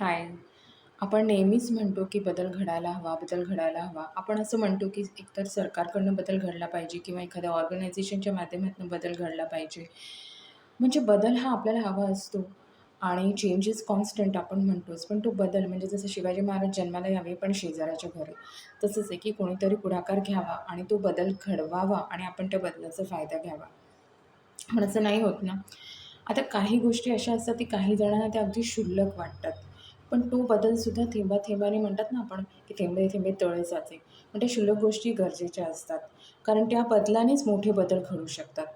हाय. आपण नेहमीच म्हणतो की बदल घडायला हवा बदल घडायला हवा. आपण असं म्हणतो की एकतर सरकारकडनं बदल घडला पाहिजे किंवा एखाद्या ऑर्गनायझेशनच्या माध्यमातून बदल घडला पाहिजे. म्हणजे बदल हा आपल्याला हवा असतो आणि चेंज इज कॉन्स्टंट आपण म्हणतोच. पण तो बदल म्हणजे जसं शिवाजी महाराज जन्माला यावे पण शेजाऱ्याच्या घरी. तसंच आहे की कोणीतरी पुढाकार घ्यावा आणि तो बदल घडवावा आणि आपण त्या बदलाचा फायदा घ्यावा. पण असं नाही होत ना. आता काही गोष्टी अशा असतात की काही जणांना त्या अगदी क्षुल्लक वाटतात. पण तो बदलसुद्धा थेंबा थेंबाने म्हणतात ना आपण की थेंबे थेंबे तळे साचे पण म्हणजे त्या क्षुल्लक गोष्टी गरजेच्या असतात. कारण त्या बदलानेच मोठे बदल घडू शकतात.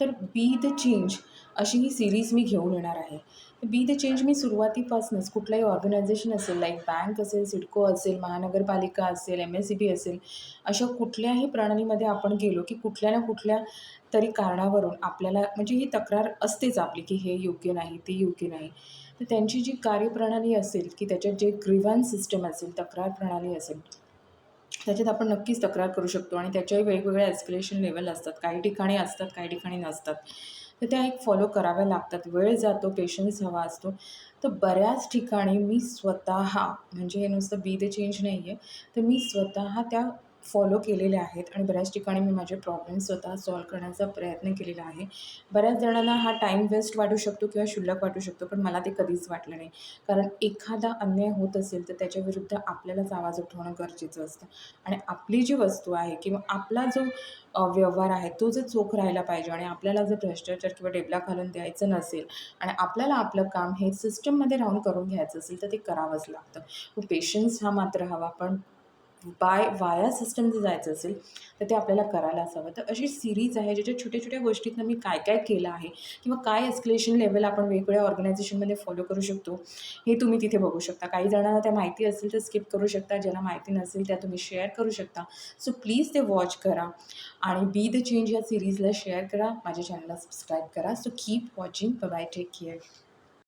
तर बी द चेंज अशी ही सिरीज मी घेऊन येणार आहे. बी द चेंज मी सुरुवातीपासूनच कुठलंही ऑर्गनायझेशन असेल लाईक बँक असेल सिडको असेल महानगरपालिका असेल एम एस सी बी असेल अशा कुठल्याही प्रणालीमध्ये आपण गेलो की कुठल्या ना कुठल्या तरी कारणावरून आपल्याला म्हणजे ही तक्रार असतेच आपली की हे योग्य नाही ते योग्य नाही. तर त्यांची जी कार्यप्रणाली असेल की त्याच्यात जे ग्रीव्हान्स सिस्टम असेल तक्रार प्रणाली असेल त्याच्यात आपण नक्कीच तक्रार करू शकतो आणि त्याच्याही वेगवेगळ्या एस्केलेशन लेवल असतात. काही ठिकाणी असतात काही ठिकाणी नसतात. तर त्या एक फॉलो कराव्या लागतात. वेळ जातो पेशन्स हवा असतो. तर बऱ्याच ठिकाणी मी स्वतः म्हणजे हे नुसतं बी द चेंज नाही आहे तर मी स्वतः त्या फॉलो केलेल्या आहेत आणि बऱ्याच ठिकाणी मी माझे प्रॉब्लेम स्वतः सॉल्व करण्याचा प्रयत्न केलेला आहे. बऱ्याच जणांना हा टाईम वेस्ट वाटू शकतो किंवा शुल्लक वाटू शकतो पण मला ते कधीच वाटलं नाही. कारण एखादा अन्याय होत असेल तर त्याच्याविरुद्ध आपल्यालाच आवाज उठवणं गरजेचं असतं. आणि आपली जी वस्तू आहे किंवा आपला जो व्यवहार आहे तो जर चोख राहायला पाहिजे आणि आपल्याला जर भ्रष्टाचार किंवा टेबला घालून द्यायचं नसेल आणि आपल्याला आपलं काम हे सिस्टममध्ये राहून करून घ्यायचं असेल तर ते करावंच लागतं. पेशन्स हा मात्र हवा पण बाय वाया सिस्टम जर जायचं असेल तर ते आपल्याला करायला असावं. तर अशी सिरीज आहे ज्याच्या छोट्या छोट्या गोष्टीतनं मी काय काय केलं आहे किंवा काय एस्केलेशन लेवल आपण वेगवेगळ्या ऑर्गनायझेशनमध्ये फॉलो करू शकतो हे तुम्ही तिथे बघू शकता. काही जणांना त्या माहिती असेल तर स्किप करू शकता ज्यांना माहिती नसेल त्या तुम्ही शेअर करू शकता. सो प्लीज ते वॉच करा आणि बी द चेंज या सिरीजला शेअर करा. माझ्या चॅनलला सबस्क्राईब करा. So keep watching bye take care